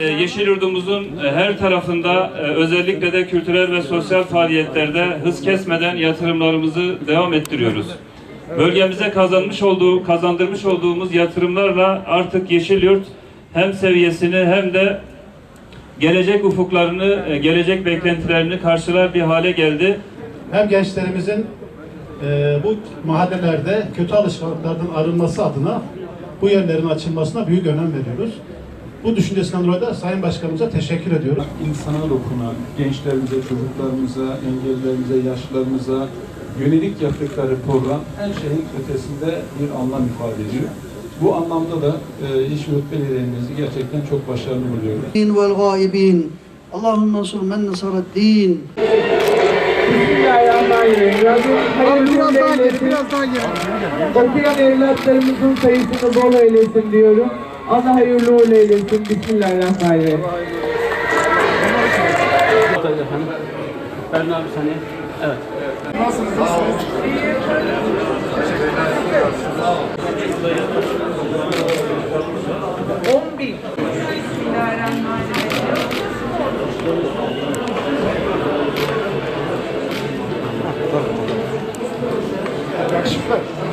E, Yeşil Yurdumuzun e, her tarafında e, özellikle de kültürel ve sosyal faaliyetlerde hız kesmeden yatırımlarımızı devam ettiriyoruz. Bölgemize kazanmış olduğu, kazandırmış olduğumuz yatırımlarla artık Yeşil Yurt hem seviyesini hem de gelecek ufuklarını, e, gelecek beklentilerini karşılar bir hale geldi. hem gençlerimizin e, bu mahallelerde kötü alışkanlıklardan arınması adına bu yerlerin açılmasına büyük önem veriyoruz. Bu düşüncesinden dolayı da Sayın Başkanımıza teşekkür ediyoruz. İnsana dokunan gençlerimize, çocuklarımıza, engellerimize, yaşlılarımıza yönelik yaptıkları program her şeyin ötesinde bir anlam ifade ediyor. Bu anlamda da e, İşmit Belediye'mizi gerçekten çok başarılı buluyorum. İn vel gaibin. Allahümme sur men nesareddin. Biraz daha gir, biraz daha gir. Okuyan evlatlarımızın sayısını bol eylesin diyorum. Allah hayırlı uğurlu eylesin. Bismillahirrahmanirrahim. Erdoğan abi saniye. Evet. Nasılsınız? Nasılsınız? On bin. Yakışıklı.